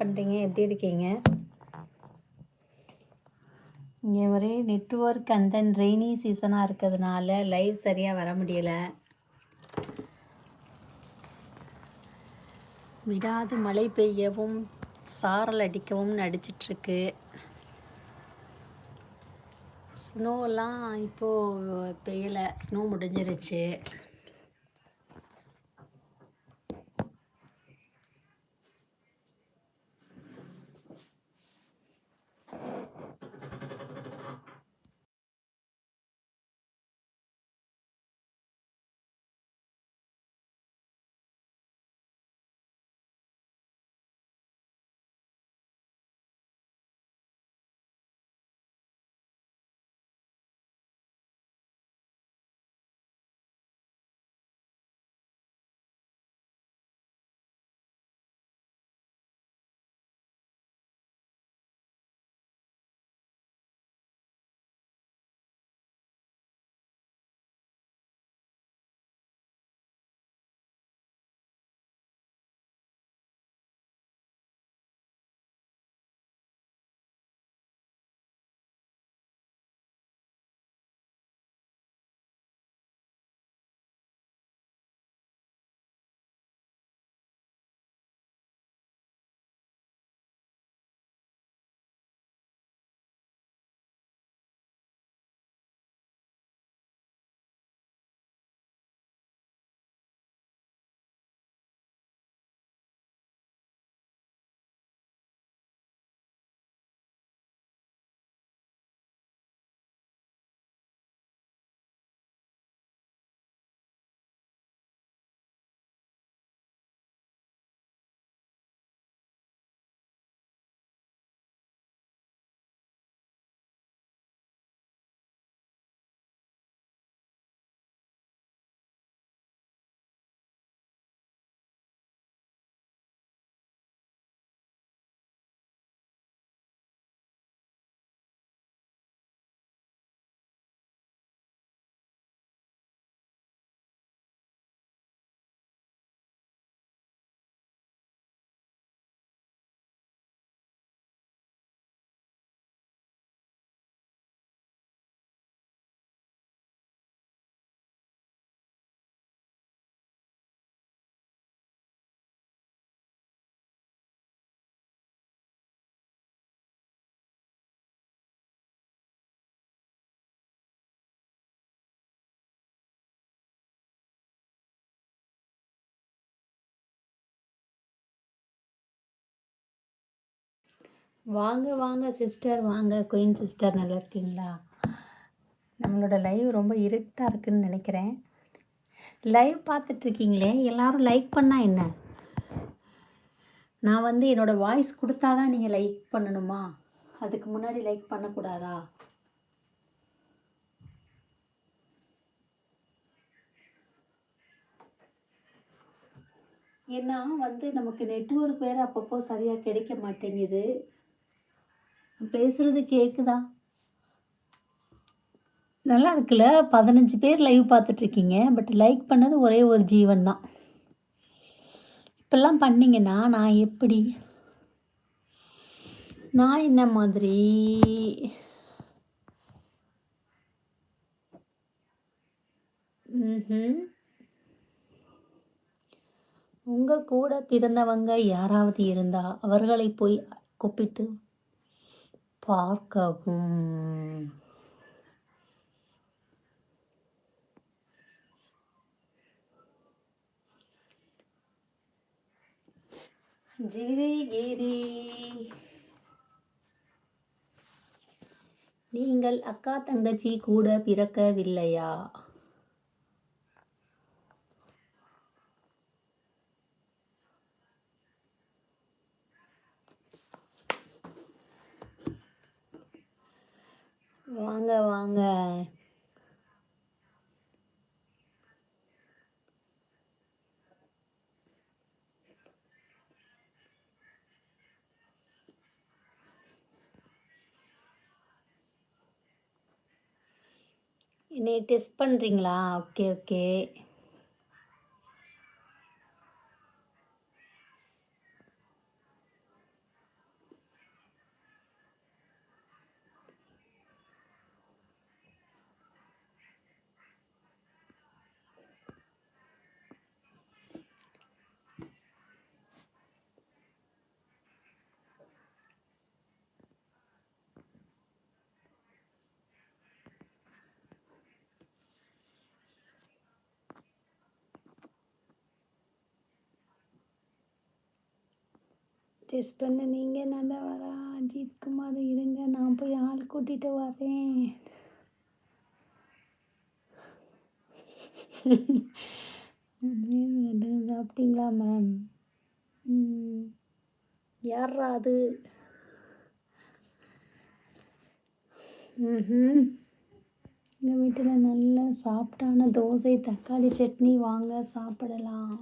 பண்ணுறீங்க எப்படி இருக்கீங்க? இங்கே ஒரே நெட்ஒர்க் அண்ட் தென் ரெய்னி சீசனாக இருக்கிறதுனால லைவ் சரியாக வர முடியல. விடாது மழை பெய்யவும் சாரல் அடிக்கவும் நடிச்சிட்ருக்கு. ஸ்னோலாம் இப்போது பெய்யலை. ஸ்னோ முடிஞ்சிருச்சு. வாங்க வாங்க சிஸ்டர் வாங்க குயின் சிஸ்டர் நல்லா இருக்கீங்களா? நம்மளோட லைவ் ரொம்ப இருட்டாக இருக்குன்னு நினைக்கிறேன். லைவ் பார்த்துட்ருக்கீங்களே எல்லோரும் லைக் பண்ணால் என்ன? நான் வந்து என்னோடய வாய்ஸ் கொடுத்தா தான் நீங்கள் லைக் பண்ணணுமா? அதுக்கு முன்னாடி லைக் பண்ணக்கூடாதா? ஏன்னா வந்து நமக்கு நெட்ஒர்க் வேறு அப்பப்போ சரியாக கிடைக்க மாட்டேங்குது. பேசுகிறது கேட்குதா நல்லா இருக்குல்ல? பதினஞ்சு பேர் லைவ் பார்த்துட்ருக்கீங்க. பட் லைக் பண்ணது ஒரே ஒரு ஜீவன் தான். இப்பெல்லாம் பண்ணிங்கன்னா நான் எப்படி? நான் என்ன மாதிரி? உங்கள் கூட பிறந்தவங்க யாராவது இருந்தால் அவர்களை போய் கூப்பிட்டு பார்க்கவும். ஜிரிகிரி நீங்கள் அக்கா தங்கச்சி கூட பிறக்கவில்லையா? வாங்க வாங்க. என்னை டெஸ்ட் பண்ணுறீங்களா ஓகே ஓகே. டெஸ்ட் பண்ண. நீங்கள் நல்லா வரா? அஜித் குமார் இருங்க. நான் போய் ஆள் கூட்டிகிட்டு வரேன். சாப்பிட்டீங்களா மேம் யாரா அது? ம் எங்கள் வீட்டில் நல்ல சாப்பிட்டான தோசை தக்காளி சட்னி வாங்க சாப்பிடலாம்.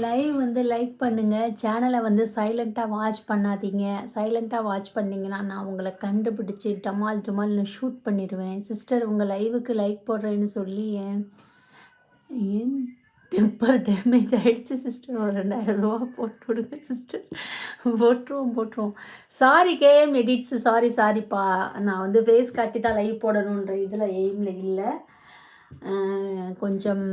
லைவ் வந்து லைக் பண்ணுங்கள் சேனலை வந்து சைலண்ட்டாக வாட்ச் பண்ணாதீங்க. சைலண்ட்டாக வாட்ச் பண்ணிங்கன்னா நான் உங்களை கண்டுபிடிச்சி டமால் டமால்னு ஷூட் பண்ணிடுவேன். சிஸ்டர் உங்கள் லைவுக்கு லைக் போடுறேன்னு சொல்லி ஏன் ஏன் டெம்பர் டேமேஜ் ஆகிடுச்சு சிஸ்டர் ஒரு ரெண்டாயிரம் ரூபா போட்டு விடுங்க சிஸ்டர் போட்டுருவோம் போட்டுருவோம். சாரி கேஎம் எடிட்ஸு சாரி சாரிப்பா நான் வந்து ஃபேஸ் காட்டி தான் லைவ் போடணுன்ற இதில் எய்மில் இல்லை. கொஞ்சம்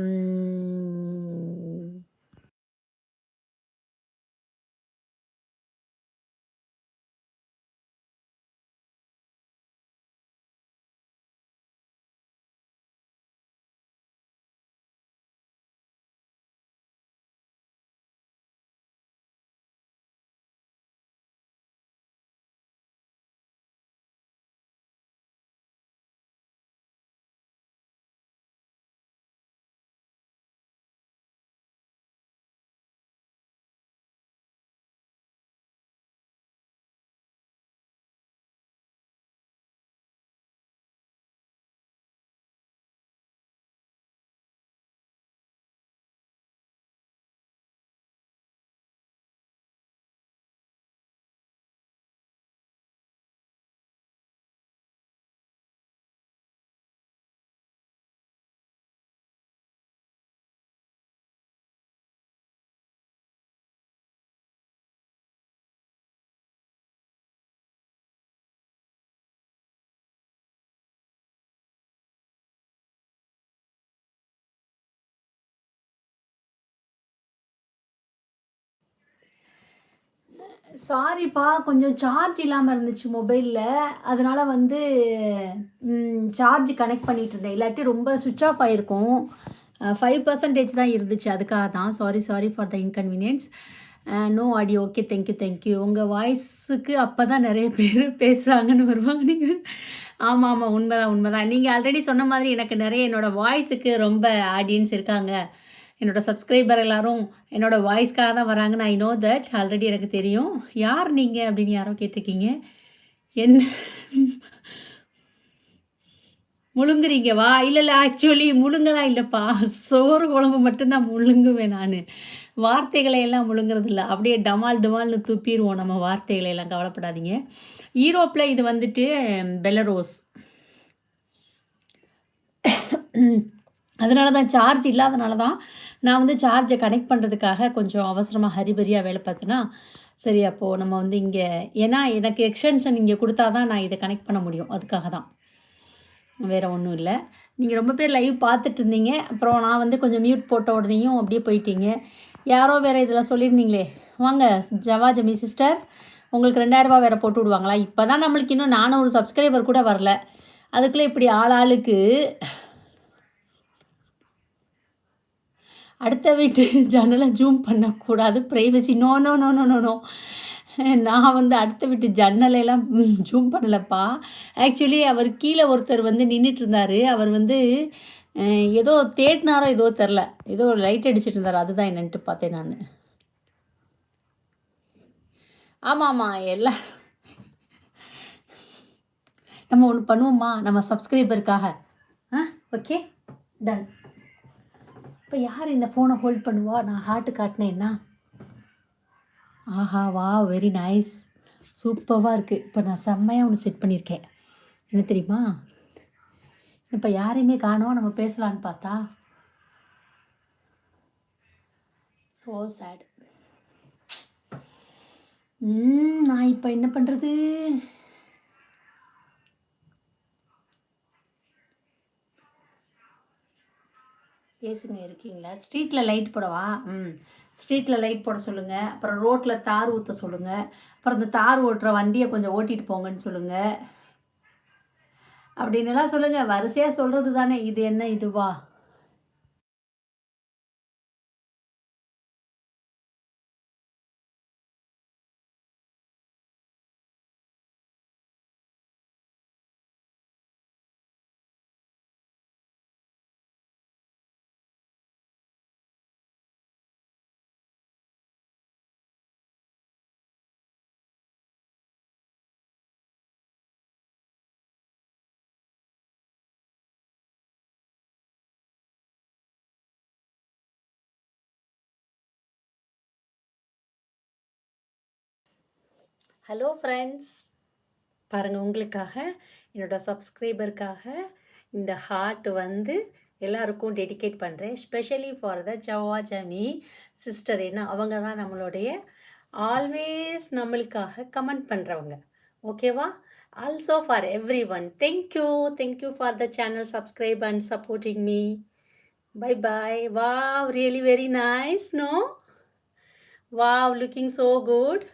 சாரிப்பா கொஞ்சம் சார்ஜ் இல்லாமல் இருந்துச்சு மொபைலில் அதனால் வந்து சார்ஜ் கனெக்ட் பண்ணிகிட்டு இருந்தேன். இல்லாட்டி ரொம்ப சுவிட்ச் ஆஃப் ஆகிருக்கும் ஃபைவ் பர்சன்டேஜ் தான் இருந்துச்சு. அதுக்காக தான். Sorry sorry for the inconvenience no அடி okay thank you thank you உங்கள் வாய்ஸுக்கு அப்போ தான் நிறைய பேர் பேசுகிறாங்கன்னு வருவாங்க நீங்கள் ஆமாம் ஆமாம் உண்மைதான் உண்மைதான். நீங்கள் ஆல்ரெடி சொன்ன மாதிரி எனக்கு நிறைய என்னோடய வாய்ஸுக்கு ரொம்ப ஆடியன்ஸ் இருக்காங்க. என்னோடய சப்ஸ்கிரைபர் எல்லோரும் என்னோடய வாய்ஸ்க்காக தான் வராங்கன்னு ஐ நோ தட் ஆல்ரெடி எனக்கு தெரியும். யார் நீங்கள் அப்படின்னு யாரோ கேட்டிருக்கீங்க. என்ன முழுங்குறீங்க. வா இல்லை இல்லை ஆக்சுவலி முழுங்கலாம் இல்லைப்பா. சோறு குழம்பு மட்டும்தான் முழுங்குவேன் நான். வார்த்தைகளை எல்லாம் முழுங்குறது இல்லை அப்படியே டமால் டமால்னு துப்பிடுவோம் நம்ம வார்த்தைகளை எல்லாம். கவலைப்படாதீங்க. ஈரோப்பில் இது வந்துட்டு பெலரோஸ். அதனால தான் சார்ஜ் இல்லாதனால தான் நான் வந்து சார்ஜை கனெக்ட் பண்ணுறதுக்காக கொஞ்சம் அவசரமாக ஹரிபரியாக வேலை பார்த்தேன்னா சரி அப்போது நம்ம வந்து இங்கே ஏன்னா எனக்கு எக்ஸ்டென்ஷன் இங்கே கொடுத்தா தான் நான் இதை கனெக்ட் பண்ண முடியும். அதுக்காக தான் வேறு ஒன்றும் இல்லை. நீங்கள் ரொம்ப பேர் லைவ் பார்த்துட்டு இருந்தீங்க. அப்புறம் நான் வந்து கொஞ்சம் மியூட் போட்ட உடனேயும் அப்படியே போயிட்டீங்க. யாரோ வேறு இதெல்லாம் சொல்லியிருந்தீங்களே. வாங்க ஜவா ஜமி சிஸ்டர் உங்களுக்கு ரெண்டாயிரரூபா வேறு போட்டு விடுவாங்களா? இப்போ தான் நம்மளுக்கு இன்னும் நானூறு சப்ஸ்கிரைபர் கூட வரல. அதுக்குள்ளே இப்படி ஆள் ஆளுக்கு அடுத்த வீட்டு ஜன்னலை ஜூம் பண்ணக்கூடாது. Privacy no no no no no no நான் வந்து அடுத்த வீட்டு ஜன்னலையெல்லாம் ஜூம் பண்ணலப்பா. ஆக்சுவலி அவர் கீழே ஒருத்தர் வந்து நின்றுட்டு இருந்தார். அவர் வந்து ஏதோ தேடினாரோ ஏதோ தெரில ஏதோ லைட் அடிச்சுட்டு இருந்தார். அதுதான் என்னன்ட்டு பார்த்தேன் நான். ஆமாம் ஆமாம் எல்லாம் நம்ம ஒன்று பண்ணுவோமா? நம்ம சப்ஸ்கிரைபருக்காக ஆ ஓகே டன் இப்போ யார் இந்த ஃபோனை ஹோல்ட் பண்ணுவா? நான் ஹார்ட்டு காட்டினேன்னா? ஆஹா வா வெரி நைஸ் சூப்பராக இருக்குது இப்போ நான் செம்மையாக ஒன்று செட் பண்ணியிருக்கேன் என்ன தெரியுமா? இப்போ யாரையுமே காணோம் நம்ம பேசலான்னு பார்த்தா? ஸோ சேட் நான் இப்போ என்ன பண்ணுறது பேசுங்க இருக்கீங்களா? ஸ்ட்ரீட்டில் லைட் போடவா? ம். ஸ்ட்ரீட்டில் லைட் போட சொல்லுங்கள் அப்புறம் ரோட்டில் தார் ஊற்ற சொல்லுங்கள் அப்புறம் இந்த தார் ஓட்டுற வண்டியை கொஞ்சம் ஓட்டிகிட்டு போங்கன்னு சொல்லுங்கள் அப்படின்னுலாம் சொல்லுங்கள் வரிசையாக சொல்கிறது தானே இது என்ன இதுவா? ஹலோ ஃப்ரெண்ட்ஸ் பாருங்கள் உங்களுக்காக என்னோடய சப்ஸ்கிரைபருக்காக இந்த ஹார்ட் வந்து எல்லாருக்கும் டெடிகேட் பண்ணுறேன் specially for the Jawa Jami sister ஏன்னா அவங்க தான் நம்மளுடைய ஆல்வேஸ் நம்மளுக்காக கமெண்ட் பண்ணுறவங்க ஓகேவா also for everyone thank you thank you for the channel subscribe and supporting me bye bye wow really very nice no wow looking so good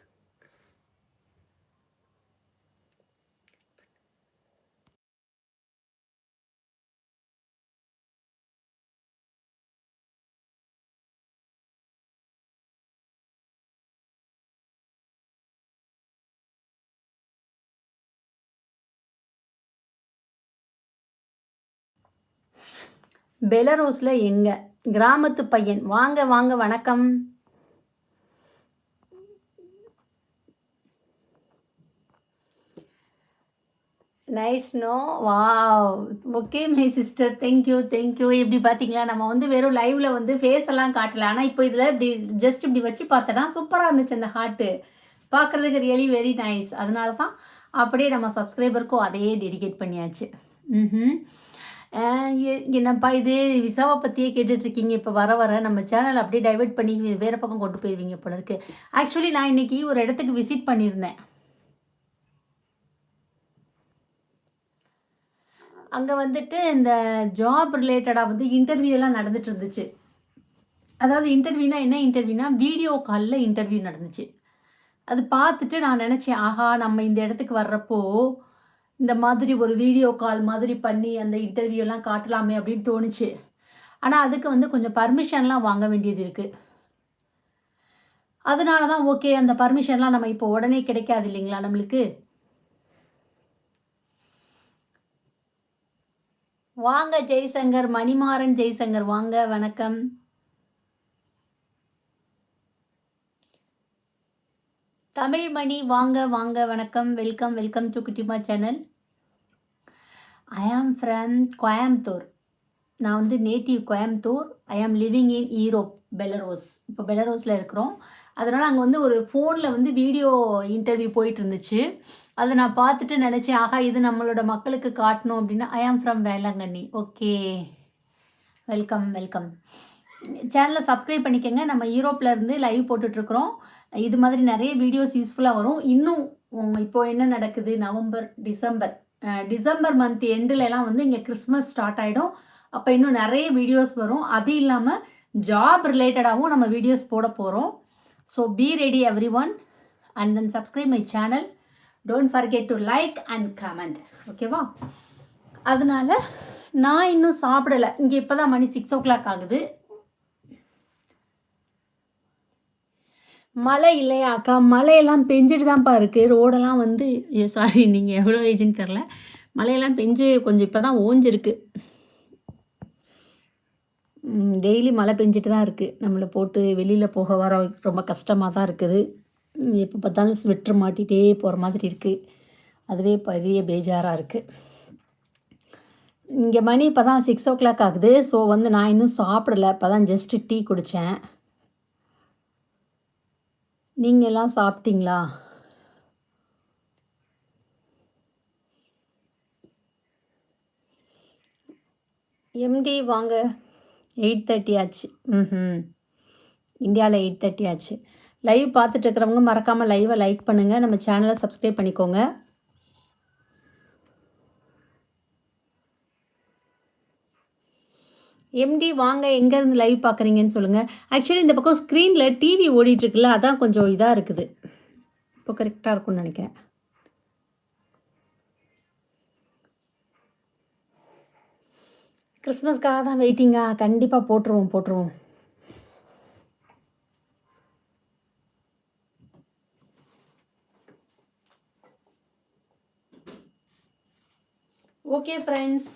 பெலரோஸில் எங்க? கிராமத்து பையன். வாங்க வாங்க வணக்கம். நைஸ் நோ வா okay my sister. Thank you thank you இப்படி பார்த்தீங்களா நம்ம வந்து வெறும் லைவில் வந்து ஃபேஸ் எல்லாம் காட்டல. ஆனால் இப்போ இதில் இப்படி ஜஸ்ட் இப்படி வச்சு பார்த்தோன்னா சூப்பராக இருந்துச்சு அந்த ஹார்ட்டு பார்க்குறதுக்கு ரியலி வெரி நைஸ் அதனால தான் அப்படியே நம்ம சப்ஸ்கிரைபருக்கும் அதையே டெடிகேட் பண்ணியாச்சு. ம் என்னப்பா இது? விசாவை பற்றியே கேட்டுட்ருக்கீங்க. இப்போ வர வர நம்ம சேனல் அப்படியே டைவெர்ட் பண்ணி வேறு பக்கம் கொண்டு போயிடுவீங்க போல இருக்கு. ஆக்சுவலி நான் இன்றைக்கி ஒரு இடத்துக்கு விசிட் பண்ணியிருந்தேன். அங்கே வந்துட்டு இந்த ஜாப் ரிலேட்டடாக வந்து இன்டர்வியூலாம் நடந்துட்டு இருந்துச்சு. அதாவது இன்டர்வியூனா என்ன இன்டர்வியூனா வீடியோ காலில் இன்டர்வியூ நடந்துச்சு. அது பார்த்துட்டு நான் நினச்சேன் ஆஹா நம்ம இந்த இடத்துக்கு வர்றப்போ இந்த மாதிரி ஒரு வீடியோ கால் மாதிரி பண்ணி அந்த இன்டர்வியூலாம் காட்டலாமே அப்படின்னு தோணுச்சு. ஆனால் அதுக்கு வந்து கொஞ்சம் பர்மிஷன்லாம் வாங்க வேண்டியது இருக்குது அதனால தான் ஓகே அந்த பர்மிஷன்லாம் நம்ம இப்போ உடனே கிடைக்காது இல்லைங்களா நம்மளுக்கு? வாங்க ஜெய்சங்கர் மணிமாறன் ஜெய்சங்கர் வாங்க வணக்கம். தமிழ் மணி வாங்க வாங்க வணக்கம் welcome welcome to Kuttima channel I am from Coimbatore நான் வந்து நேட்டிவ் கோயம்புத்தூர் ஐ ஆம் லிவிங் இன் ஈரோப் பெலரோஸ் இப்போ பெலரோஸில் இருக்கிறோம். அதனால் அங்கே வந்து ஒரு ஃபோனில் வந்து வீடியோ இன்டர்வியூ போயிட்டு இருந்துச்சு. அதை நான் பார்த்துட்டு நினச்சேன் ஆகா இது நம்மளோட மக்களுக்கு காட்டணும் அப்படின்னா I am from Velankanni okay welcome welcome சேனலை சப்ஸ்கிரைப் பண்ணிக்கோங்க. நம்ம யூரோப்பில் இருந்து லைவ் போட்டுட்ருக்குறோம் இது மாதிரி நிறைய வீடியோஸ் யூஸ்ஃபுல்லாக வரும். இன்னும் இப்போது என்ன நடக்குது? November December. டிசம்பர் மந்த் எண்டுலலாம் வந்து இங்கே கிறிஸ்மஸ் ஸ்டார்ட் ஆகிடும் அப்போ இன்னும் நிறைய வீடியோஸ் வரும். அது இல்லாமல் ஜாப் ரிலேட்டடாகவும் நம்ம வீடியோஸ் போட போகிறோம் so be ready everyone and then subscribe my channel don't forget to like and comment ஓகேவா அதனால் நான் இன்னும் சாப்பிடலை. இங்கே இப்போ தான் மணி சிக்ஸ் ஓ கிளாக் ஆகுது. மழை இல்லையாக்கா மழையெல்லாம் பெஞ்சிட்டு தான்ப்பா இருக்குது ரோடெல்லாம் வந்து ஐயோ சாரி நீங்கள் எவ்வளோ ஏஜுன்னு தெரில. மழையெல்லாம் பெஞ்சு கொஞ்சம் இப்போ தான் ஓஞ்சிருக்கு டெய்லி மழை பெஞ்சிட்டு தான் இருக்குது நம்மளை போட்டு வெளியில் போக வர ரொம்ப கஷ்டமாக தான் இருக்குது எப்போ பார்த்தாலும் ஸ்வெட்ரு மாட்டிகிட்டே போகிற மாதிரி இருக்குது அதுவே பெரிய பேஜாராக இருக்குது இங்கே மணி இப்போ தான் சிக்ஸ் ஓ கிளாக் ஆகுது. ஸோ வந்து நான் இன்னும் சாப்பிடல. இப்போ தான் ஜஸ்ட்டு டீ குடித்தேன் நீங்கள் எல்லாம் சாப்பிட்டீங்களா எம்டி வாங்க. எயிட் தேர்ட்டி ஆச்சு. ம் இந்தியாவில் எயிட் தேர்ட்டி ஆச்சு. லைவ் பார்த்துட்டு இருக்கிறவங்க மறக்காமல் லைவை லைக் பண்ணுங்கள் நம்ம சேனலை சப்ஸ்கிரைப் பண்ணிக்கோங்க. எம்டி வாங்க எங்கேருந்து லைவ் பார்க்குறீங்கன்னு சொல்லுங்கள் ஆக்சுவலி இந்த பக்கம் ஸ்க்ரீனில் டிவி ஓடிட்டுருக்குல்ல அதான் கொஞ்சம் இதாக இருக்குது. இப்போ கரெக்டாக இருக்கும்னு நினைக்கிறேன். கிறிஸ்மஸ்க்காக தான் வெயிட்டிங்கா கண்டிப்பாக போட்டுருவோம் போட்டுருவோம். ஓகே ஃப்ரெண்ட்ஸ்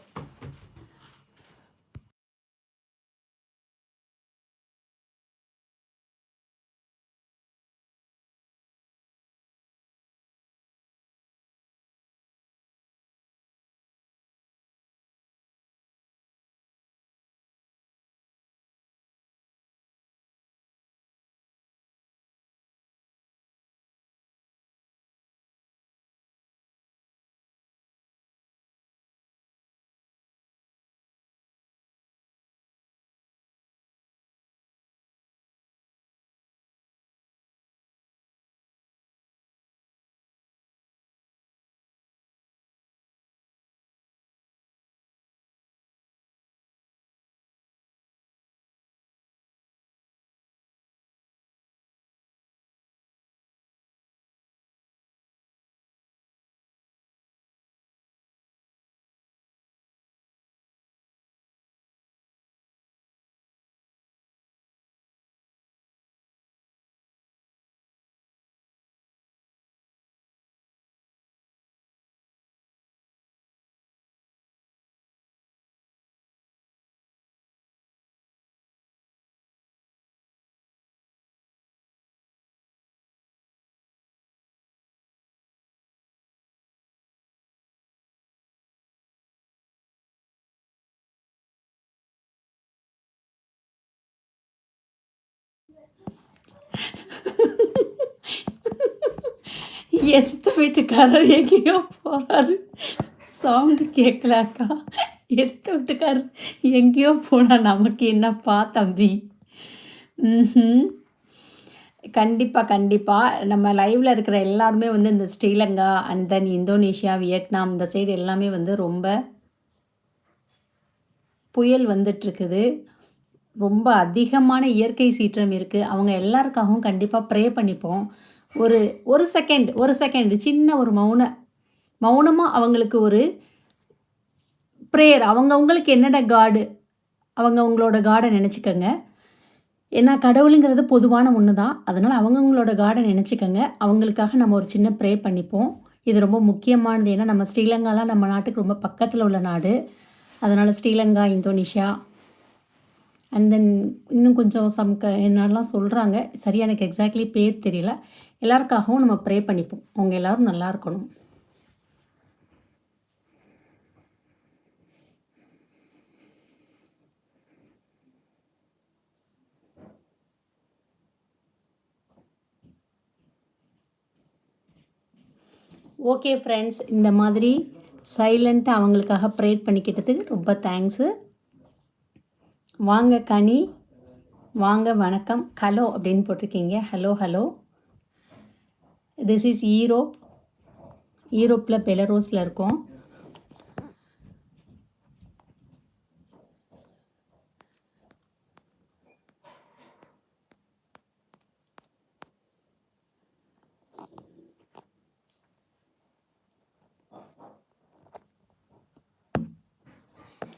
எதிர்த்த வீட்டுக்காரர் எங்கேயோ போகிறாரு சவுண்டு கேட்கலாக்கா எதிர்த்த வீட்டுக்காரர் எங்கேயோ போனால் நமக்கு என்னப்பா தம்பி? ம் கண்டிப்பாக கண்டிப்பாக நம்ம லைவில் இருக்கிற எல்லாருமே வந்து இந்த Sri Lanka and then Indonesia Vietnam இந்த சைடு எல்லாமே வந்து ரொம்ப புயல் வந்துட்டுருக்குது. ரொம்ப அதிகமான இயற்கை சீற்றம் இருக்குது அவங்க எல்லாருக்காகவும் கண்டிப்பாக ப்ரே பண்ணிப்போம். ஒரு ஒரு செகண்ட் ஒரு செகண்ட் சின்ன ஒரு மௌன மௌனமாக அவங்களுக்கு ஒரு ப்ரேயர் அவங்கவுங்களுக்கு என்னென்ன காடு அவங்க அவங்களோட காடை நினச்சிக்கோங்க. ஏன்னா கடவுளுங்கிறது பொதுவான ஒன்று தான் அதனால் அவங்கவுங்களோட காடை நினச்சிக்கோங்க. அவங்களுக்காக நம்ம ஒரு சின்ன ப்ரே பண்ணிப்போம். இது ரொம்ப முக்கியமானது. ஏன்னா நம்ம ஸ்ரீலங்காலாம் நம்ம நாட்டுக்கு ரொம்ப பக்கத்தில் உள்ள நாடு. அதனால் ஸ்ரீலங்கா இந்தோனேஷியா அண்ட் தென் இன்னும் கொஞ்சம் சம் க என்னெல்லாம் சொல்கிறாங்க சரியாக எனக்கு எக்ஸாக்ட்லி பேர் தெரியல. எல்லாருக்காகவும் நம்ம ப்ரே பண்ணிப்போம். அவங்க எல்லோரும் நல்லா இருக்கணும். ஓகே ஃப்ரெண்ட்ஸ் இந்த மாதிரி சைலண்ட்டாக அவங்களுக்காக ப்ரேட் பண்ணிக்கிட்டதுக்கு ரொம்ப தேங்க்ஸு வாங்க கனி வாங்க வணக்கம் ஹலோ அப்படின்னு போட்டிருக்கீங்க. Hello hello. This is Europe ஈரோப்பில் பெலரோஸில் இருக்கோம்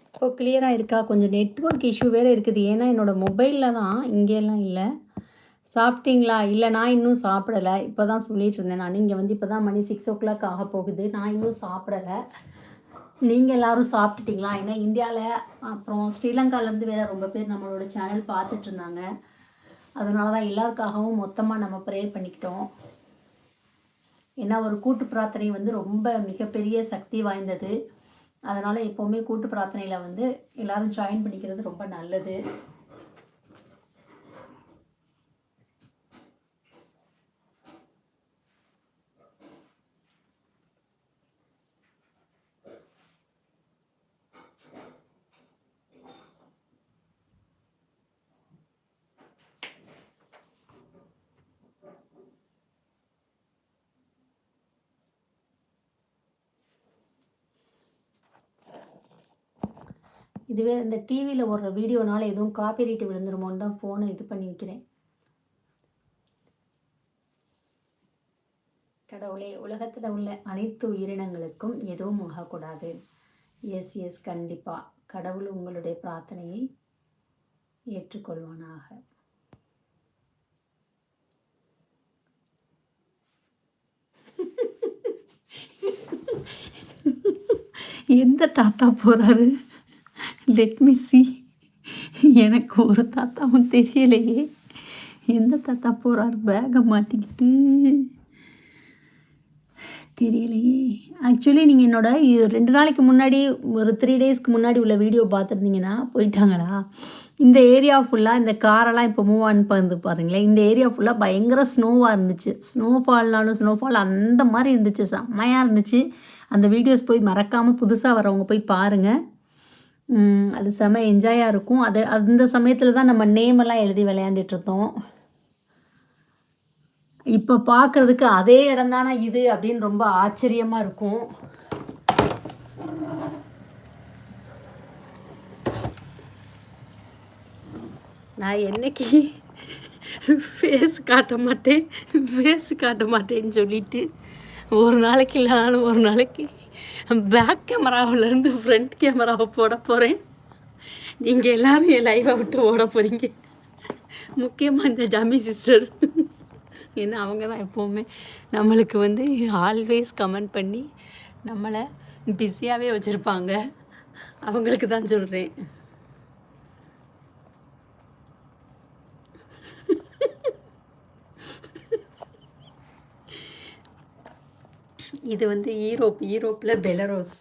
இப்போ கிளியராக இருக்கா? கொஞ்சம் நெட்ஒர்க் இஷ்யூ வேறு இருக்குது. ஏன்னா என்னோடய மொபைலில் தான் இங்கேலாம் இல்லை. சாப்பிட்டீங்களா? இல்லை நான் இன்னும் சாப்பிடலை. இப்போ தான் சொல்லிகிட்டு இருந்தேன் நான். இங்கே வந்து இப்போ தான் மணி சிக்ஸ் ஓ கிளாக் ஆக போகுது. நான் இன்னும் சாப்பிடலை. நீங்கள் எல்லோரும் சாப்பிட்டுட்டிங்களா? ஏன்னா இந்தியாவில் அப்புறம் ஸ்ரீலங்காலேருந்து வேறு ரொம்ப பேர் நம்மளோட சேனல் பார்த்துட்டு இருந்தாங்க. அதனால தான் எல்லாருக்காகவும் மொத்தமாக நம்ம ப்ரேயர் பண்ணிக்கிட்டோம். ஏன்னா ஒரு கூட்டு பிரார்த்தனை வந்து ரொம்ப மிகப்பெரிய சக்தி வாய்ந்தது. அதனால் எப்போவுமே கூட்டு பிரார்த்தனையில் வந்து எல்லோரும் ஜாயின் பண்ணிக்கிறது ரொம்ப நல்லது. இதுவே இந்த டிவியில் ஒரு வீடியோனால எதுவும் காப்பிரைட் விழுந்துருமோன்னு தான் ஃபோனை இது பண்ணி வைக்கிறேன். கடவுளே உலகத்தில் உள்ள அனைத்து உயிரினங்களுக்கும் எதுவும் ஆகக்கூடாது. எஸ் எஸ் கண்டிப்பாக கடவுள் உங்களுடைய பிரார்த்தனையை ஏற்றுக்கொள்வானாக. எந்த தாத்தா போகிறாரு லெட் மீ சி எனக்கு ஒரு தாத்தாவும் தெரியலையே. எந்த தாத்தா போகிறார் பேகை மாட்டிக்கிட்டு. தெரியலையே. ஆக்சுவலி நீங்கள் என்னோட ரெண்டு நாளைக்கு முன்னாடி ஒரு த்ரீ டேஸ்க்கு முன்னாடி உள்ள வீடியோ பார்த்துருந்தீங்கன்னா போயிட்டாங்களா? இந்த ஏரியா ஃபுல்லாக இந்த காரெல்லாம் இப்போ மூவ் ஆன் பண்ணது பாருங்களேன் இந்த ஏரியா ஃபுல்லாக பயங்கர ஸ்னோவாக இருந்துச்சு. ஸ்னோஃபால்னாலும் ஸ்னோஃபால் அந்த மாதிரி இருந்துச்சு. செம்மையாக இருந்துச்சு. அந்த வீடியோஸ் போய் மறக்காமல் புதுசாக வரவங்க போய் பாருங்கள் அது செம்ம என்ஜாயாக இருக்கும். அது அந்த சமயத்தில் தான் நம்ம நேமெல்லாம் எழுதி விளையாண்டுட்டு இருந்தோம். இப்போ பார்க்குறதுக்கு அதே இடம் தானே இது அப்படின்னு ரொம்ப ஆச்சரியமாக இருக்கும். நான் என்னைக்கு ஃபேஸ் காட்ட மாட்டேன் ஃபேஸ் காட்ட மாட்டேன்னு சொல்லிட்டு ஒரு நாளைக்கு இல்லைனாலும் ஒரு நாளைக்கு பேக் கேமராவிலேருந்து ஃப்ரண்ட் கேமராவை போட போகிறேன் நீங்கள் எல்லோரும் என் லைவை விட்டு ஓட போகிறீங்க முக்கியமாக இந்த ஜாமி சிஸ்டர் ஏன்னா அவங்க தான் எப்போவுமே நம்மளுக்கு வந்து ஆல்வேஸ் கமெண்ட் பண்ணி நம்மளை பிஸியாகவே வச்சுருப்பாங்க. அவங்களுக்கு தான் சொல்கிறேன் இது வந்து ஈரோப் ஈரோப்பில் பெலரோஸ்.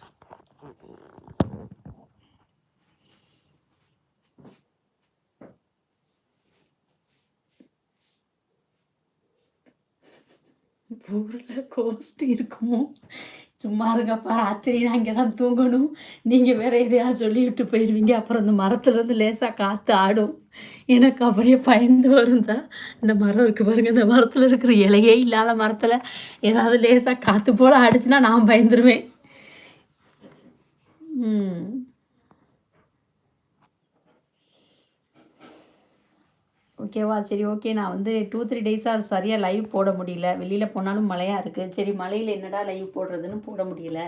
ஊரில் கோஸ்ட் இருக்குமோ? சும்மா இருங்கப்பா ராத்திரி நான் இங்கே தான் தூங்கணும். நீங்கள் வேறு எதையாவது சொல்லி விட்டு போயிடுவீங்க அப்புறம் இந்த மரத்துலேருந்து லேசாக காற்று ஆடும். எனக்கு அப்படியே பயந்து வரும் தான் இந்த மரம் இருக்குது பாருங்கள் இந்த மரத்தில் இருக்கிற இலையே இல்லாத மரத்தில் ஏதாவது லேசாக காற்று போல் ஆடிச்சுன்னா நான் பயந்துருவேன். ம். ஓகேவா சரி ஓகே நான் வந்து டூ த்ரீ டேஸாக சரியாக லைவ் போட முடியல. வெளியில் போனாலும் மழையாக இருக்குது சரி மழையில் என்னடா லைவ் போடுறதுன்னு போட முடியல.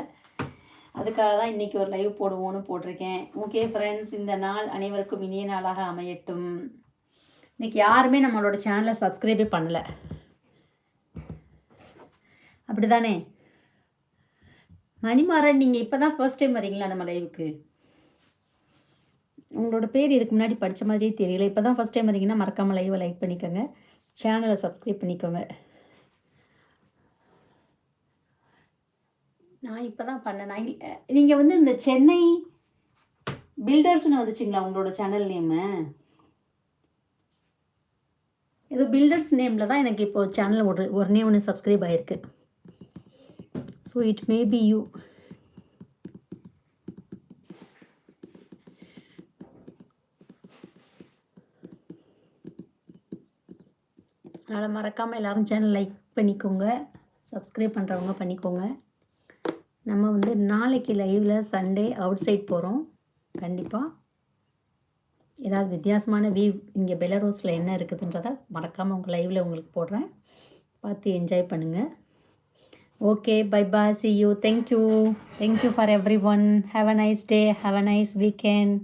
அதுக்காக தான் இன்றைக்கி ஒரு லைவ் போடுவோன்னு போட்டிருக்கேன். ஓகே ஃப்ரெண்ட்ஸ் இந்த நாள் அனைவருக்கும் இனிய நாளாக அமையட்டும். இன்றைக்கி யாருமே நம்மளோட சேனலை சப்ஸ்கிரைபே பண்ணலை. அப்படி தானே மணிமாறன் நீங்கள் இப்போ தான் ஃபர்ஸ்ட் டைம் வரீங்களா நம்ம லைவுக்கு உங்களோட பேர் இதுக்கு முன்னாடி படித்த மாதிரியே தெரியல. இப்போ தான் ஃபஸ்ட் டைம் வந்தீங்கன்னா மறக்காமல் லைவை லைக் பண்ணிக்கோங்க. சேனலை சப்ஸ்கிரைப் பண்ணிக்கோங்க. நான் இப்போ தான் பண்ணேன். நான் நீங்கள் வந்து இந்த சென்னை பில்டர்ஸ்னு வந்துச்சிங்களா உங்களோட சேனல் நேமு ஏதோ பில்டர்ஸ் நேமில் தான் எனக்கு இப்போது சேனல் ஒரு ஒன்றே ஒன்று சப்ஸ்கிரைப் ஆகிருக்கு so it may be you அதனால் மறக்காமல் எல்லோரும் சேனல் லைக் பண்ணிக்கோங்க சப்ஸ்கிரைப் பண்ணுறவங்க பண்ணிக்கோங்க. நம்ம வந்து நாளைக்கு லைவில் சண்டே அவுட் சைட் போகிறோம் கண்டிப்பாக ஏதாவது வித்தியாசமான வியூ இங்கே பெலரோஸில் என்ன இருக்குதுன்றதை மறக்காமல் உங்கள் லைவில் உங்களுக்கு போடுறேன். பார்த்து என்ஜாய் பண்ணுங்கள் ஓகே பை பா see you thank you thank you for everyone have a nice day have a nice weekend